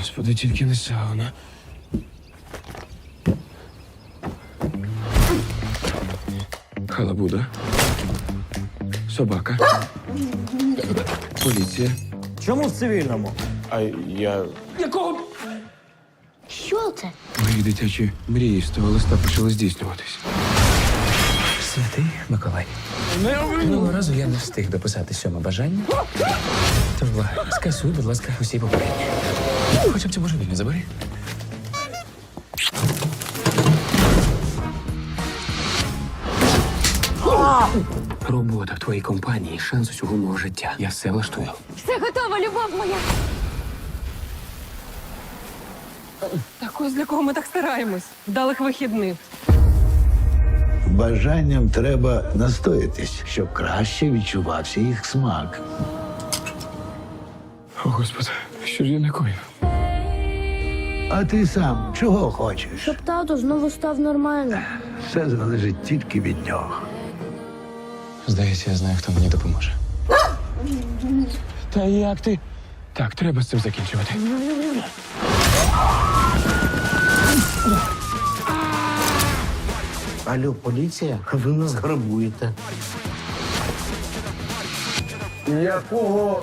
Господи, тільки не сауна. Халабуда. Собака. Поліція. Чому в цивільному? А я. Що це? Мої дитячі мрії з того листа почали здійснюватись. Святий Миколай. Минулого разу я не встиг дописати сьоме бажання. Тож, благаю, скасуй, будь ласка, усі попередні. Хоча б цю божевільню забери. Робота в твоїй компанії шанс усього мого життя. Я все влаштую. Все готово, любов моя. Так ось для кого ми так стараємось. Вдалих вихідних. Бажанням треба настоятись, щоб краще відчувався їх смак. О, Господи, що ж я накоїв? А ти сам чого хочеш? Щоб тато знову став нормальним. Все залежить тільки від нього. Здається, я знаю, хто мені допоможе. Та як ти? Так, треба з цим закінчувати. Алло, поліція? Ви нас грабуєте. Ганьба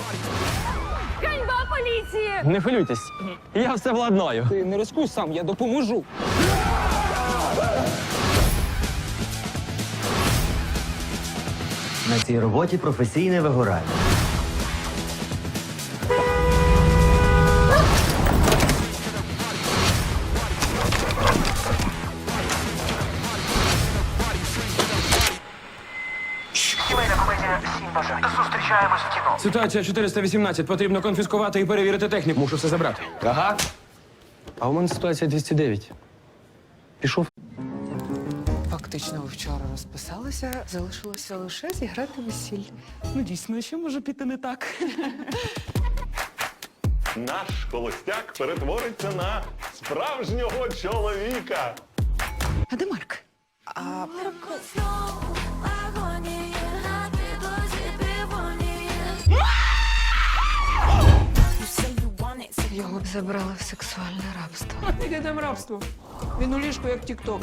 поліції! Не хвилюйтесь, я все владнаю. Ти не рискуй сам, я допоможу. На цій роботі професійне вигорання. Ситуація 418. Потрібно конфіскувати і перевірити техніку. Мушу все забрати. Ага. А у мене ситуація 209. Пішов. Фактично, ви вчора розписалися, залишилося лише зіграти весілля. Ну, дійсно, що може піти не так? Наш холостяк перетвориться на справжнього чоловіка. А де Марк? Його б забрали в сексуальне рабство. Яке там рабство? Він у ліжку як тік-ток.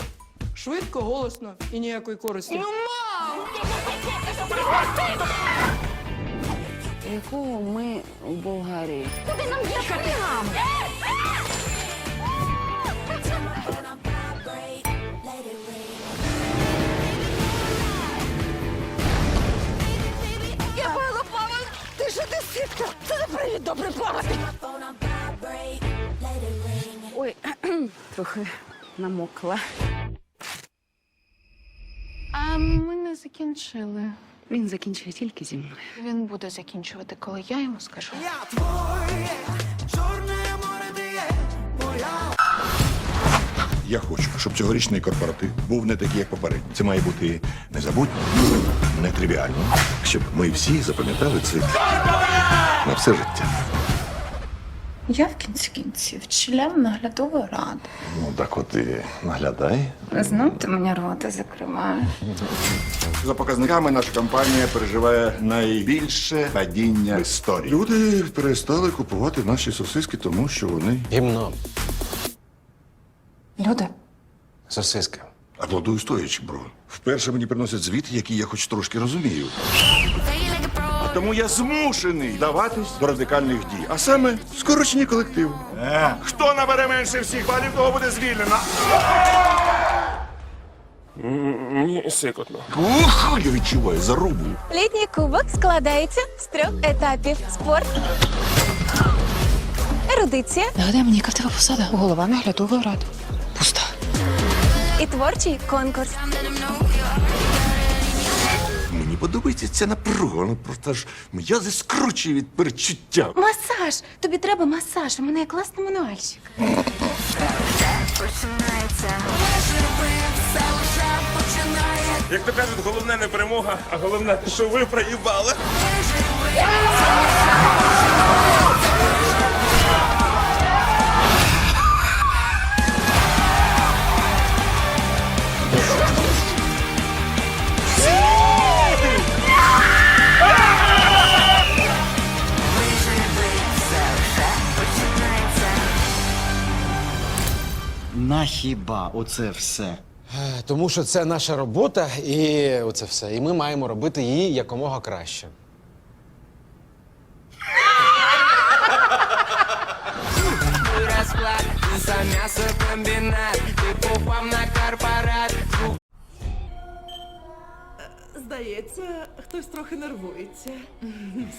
Швидко, голосно і ніякої користі. Якого ми у Болгарії? Куди нам їхати? Я пила плавати! Ти що ти ситка? Це не привід добре плавати! Ой, трохи намокла. А ми не закінчили. Він закінчує тільки зі мною. Він буде закінчувати, коли я йому скажу. Я твоє! Я хочу, щоб цьогорічний корпоратив був не такий, як попередній. Це має бути незабутньо, нетривіально, щоб ми всі запам'ятали це на все життя. Я в кінці кінців член наглядової ради. Ну так от і наглядай. Знов ти мені рота закриваєш. За показниками наша компанія переживає найбільше падіння в історії. Люди перестали купувати наші сосиски, тому що вони Гімно. Люди, Сосиска. аплодую стоячи, бро. Вперше мені приносять звіт, який я хоч трошки розумію. Тому я змушений даватись до радикальних дій, а саме скорочені колективи. Хто набере менше всіх балів, того буде звільнено. Мені сикотно. Ух, я відчуваю зарубу. Літній кубок складається з трьох етапів: спорт, ерудиція нагадай мені, яка в тебе посада? Голова наглядової ради. Пуста. і творчий конкурс. Мені подобається ця напруга, вона просто ж м'язи скручує від перечуття. Масаж! Тобі треба масаж. У мене є класний мануальщик. Як то кажуть, головне не перемога, а головне, що ви проїбали. Хіба оце все? Тому що це наша робота, і оце все. І ми маємо робити її якомога краще. Здається, хтось трохи нервується.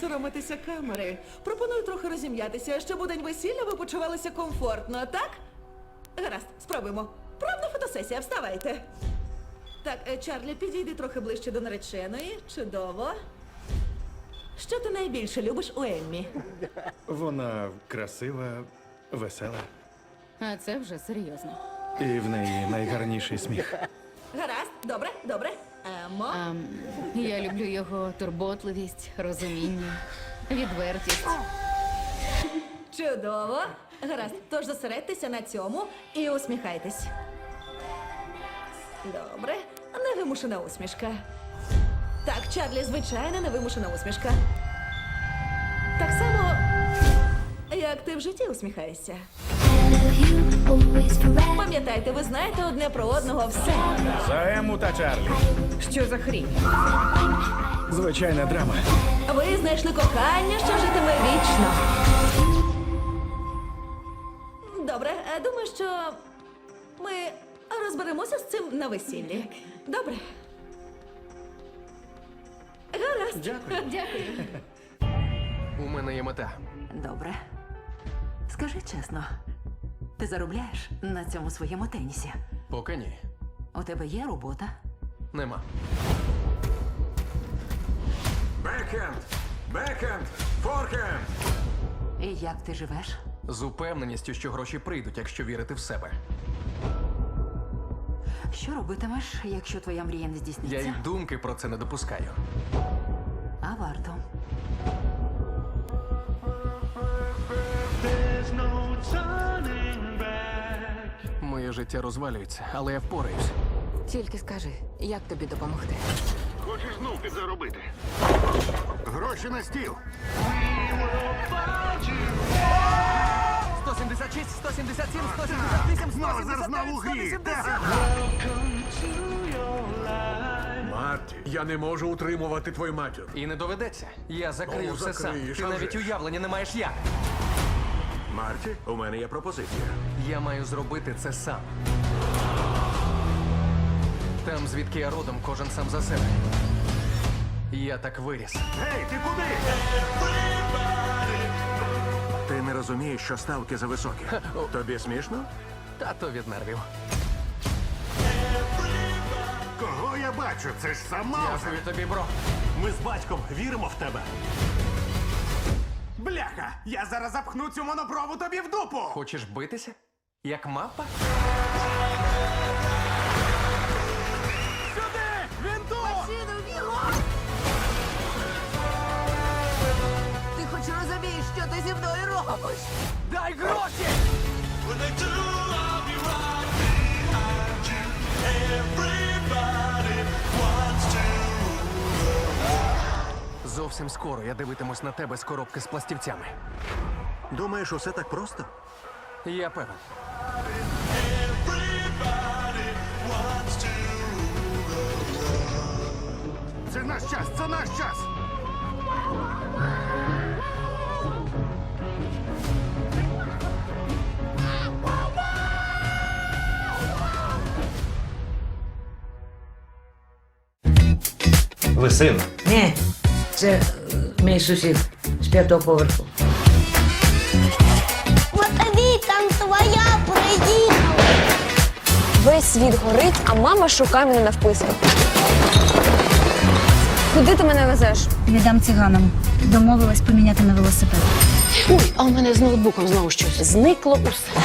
Соромитися камери. Пропоную трохи розім'ятися, щоб у день весілля ви почувалися комфортно, так? Гаразд, спробуємо. Правда фотосесія, вставайте. Так, е, Чарлі, підійди трохи ближче до нареченої. Чудово. Що ти найбільше любиш у Еммі? Вона красива, весела. А це вже серйозно. І в неї найгарніший сміх. Гаразд, добре, добре. Емо. я люблю його турботливість, розуміння, відвертість. Чудово. Гаразд, тож зосередьтеся на цьому і усміхайтесь. Добре. Невимушена усмішка. Так, Чарлі, звичайна невимушена усмішка. Так само, як ти в житті усміхаєшся. Пам'ятайте, ви знаєте одне про одного все. За Ему та Чарлі. Що за хрінь? Звичайна драма. Ви знайшли кохання, що житиме вічно. Що ми розберемося з цим на весіллі. Добре. Гаразд. Дякую. Дякую. У мене є мета. Добре. Скажи чесно, ти заробляєш на цьому своєму тенісі? Поки ні. У тебе є робота? Нема. Бекхенд! Бекхенд! Форхенд! І як ти живеш? З упевненістю, що гроші прийдуть, якщо вірити в себе. Що робитимеш, якщо твоя мрія не здійсниться? Я й думки про це не допускаю. А варто. Моє життя розвалюється, але я впораюсь. Тільки скажи, як тобі допомогти? Хочеш знов підзаробити? Гроші на стіл. 176, 177, 178, Знову зараз знову у грі. Марті, я не можу утримувати твою матір. І не доведеться. Я закрию Ну, все сам. закриєш, Ти а навіть ж. уявлення не маєш як. Марті, у мене є пропозиція. Я маю зробити це сам. Там, звідки я родом, кожен сам за себе. Я так виріс. Гей, ти куди? Ти не розумієш, що ставки зависокі. Тобі смішно? Тато від нервів. Кого я бачу? Це ж сама. Дякую тобі, бро. Ми з батьком віримо в тебе. Бляха! Я зараз запхну цю монопрову тобі в дупу! Хочеш битися? Як мапа? Зі мною робиш? Дай гроші! Зовсім скоро я дивитимусь на тебе з коробки з пластівцями. Думаєш, усе так просто? Я певен. Це наш час, це наш час. Ви син. Ні, це е, мій сусід з п'ятого поверху. Матвій, там твоя приїхала. Весь світ горить, а мама шукає мене на вписках. Куди ти мене везеш? Віддам циганам. Домовилась поміняти на велосипед. Ой, а у мене з ноутбуком знову щось. Зникло усе.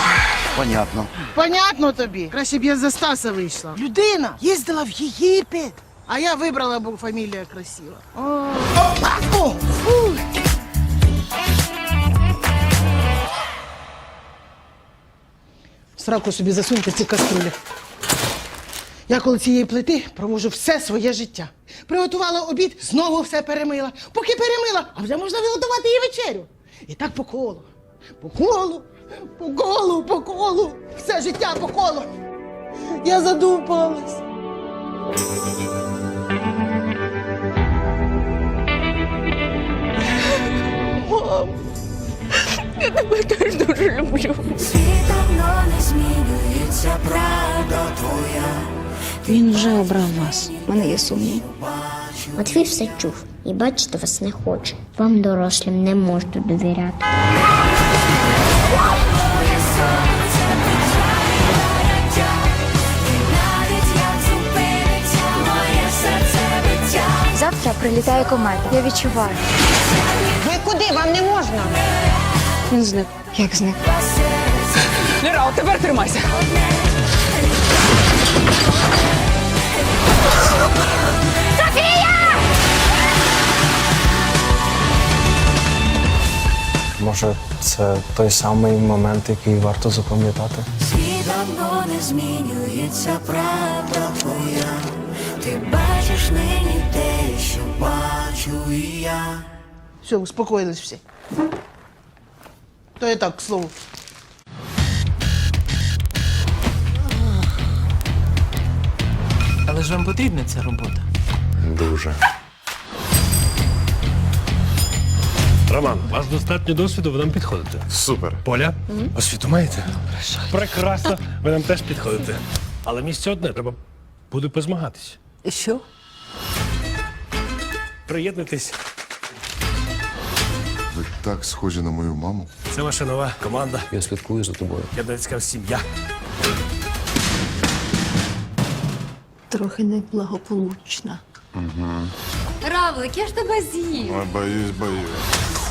Понятно. Понятно тобі. Краще б я за Стаса вийшла. Людина їздила в Єгипет. А я вибрала, бо фамілія красива. О. Опа! О! Фу! Сраку собі засуньте ці каструлі. Я коло цієї плити провожу все своє життя. Приготувала обід, знову все перемила. Поки перемила, а вже можна виготувати і вечерю. І так по колу. По колу, по колу, по колу. все життя по колу. Я задумалась. Мам, я тебе теж дуже люблю. Він вже обрав вас. У мене є сумнів. Матвій все чув і бачити вас не хоче. Вам, дорослим, не можна довіряти. Завтра прилітає комета. Я відчуваю. Куди? Вам не можна. Він зник. Як зник? Ліра, от тепер тримайся. Софія! Може, це той самий момент, який варто запам'ятати? Світ давно не змінюється, правда твоя. Ти бачиш нині те, що бачу і я. Все, успокоїлись всі. То я так, к слову. Але ж вам потрібна ця робота. Дуже. Роман, у вас достатньо досвіду, ви нам підходите. Супер. Поля, освіту маєте? Прекрасно, ви нам теж підходите. Але місце одне, треба буде позмагатись. І що? Приєднуйтесь. Так схожі на мою маму. Це ваша нова команда. Я слідкую за тобою. Ядерська сім'я. Трохи неблагополучна. Равлик, я ж тебе з'їв. Ой, боюсь, боюсь.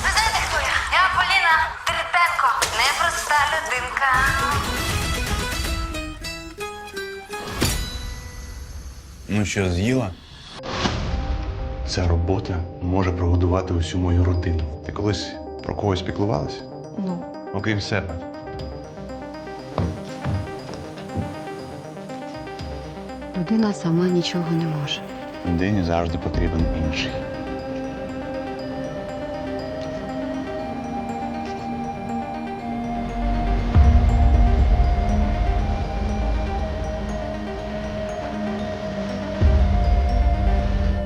Ви знаєте, хто я? Я Поліна Тритенко. Непроста людинка. Ну що, з'їла? Ця робота може прогодувати усю мою родину. Ти колись про когось піклувалася? Ну. Окрім себе. Людина сама нічого не може. Людині завжди потрібен інший.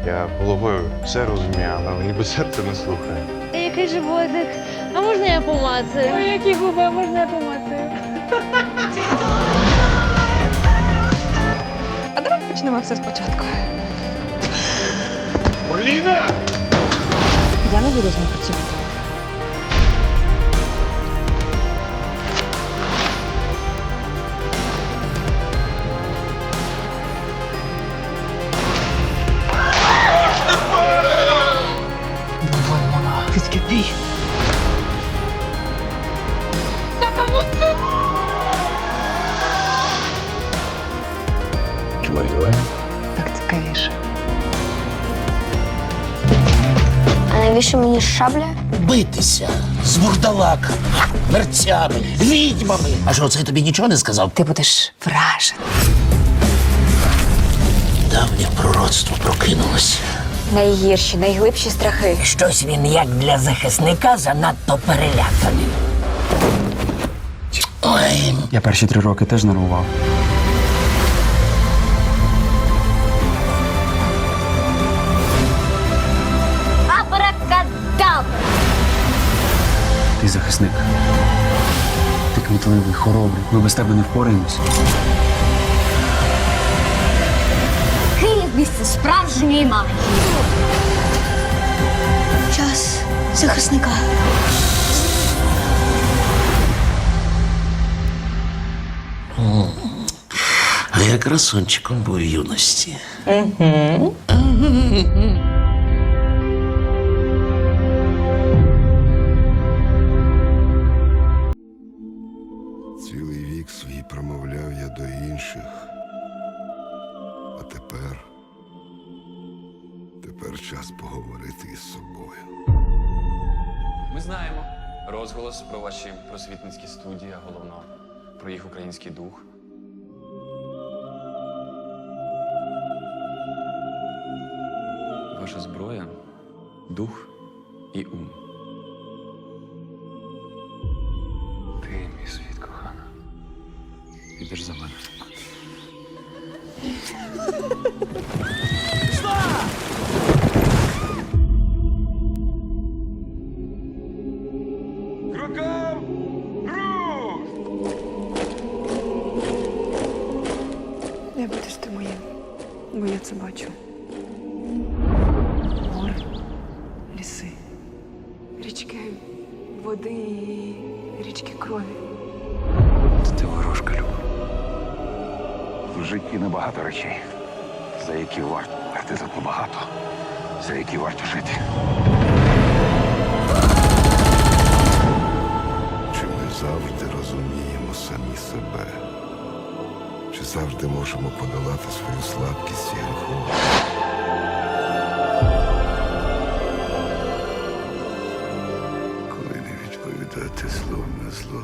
Я головою все розумію, але ніби серце не слухає. Який животик? А можна я помацаю? Ой, які губи, а можна я помацаю? А давай почнемо все спочатку. Я не буду з ним працювати. Навіщо мені шабля? Битися з бурдалаками, мерцями, відьмами. А що, це тобі нічого не сказав? Ти будеш вражений. Давнє пророцтво прокинулося. Найгірші, найглибші страхи. Щось він як для захисника занадто переляканий. Ой, Я перші три роки теж нервував. Захисник. Ти кмітливий, хоробрий. Ми без тебе не впораємось. Київ місце справжньої магії. Час захисника. а я красунчиком був в юності. Цілий розголос про ваші просвітницькі студії, а головно про їх український дух. Ваша зброя дух і ум. Ти мій світ, кохана. підеш за мене. Бо я це бачу. Гори, ліси, річки води і річки крові. Ти ворожка, Люба. В житті небагато речей, за які варто платити за багато, за які варто жити. Чи ми завжди розуміємо самі себе? Завжди можемо подолати свою слабкість і гріховність. Коли не відповідати зло на зло,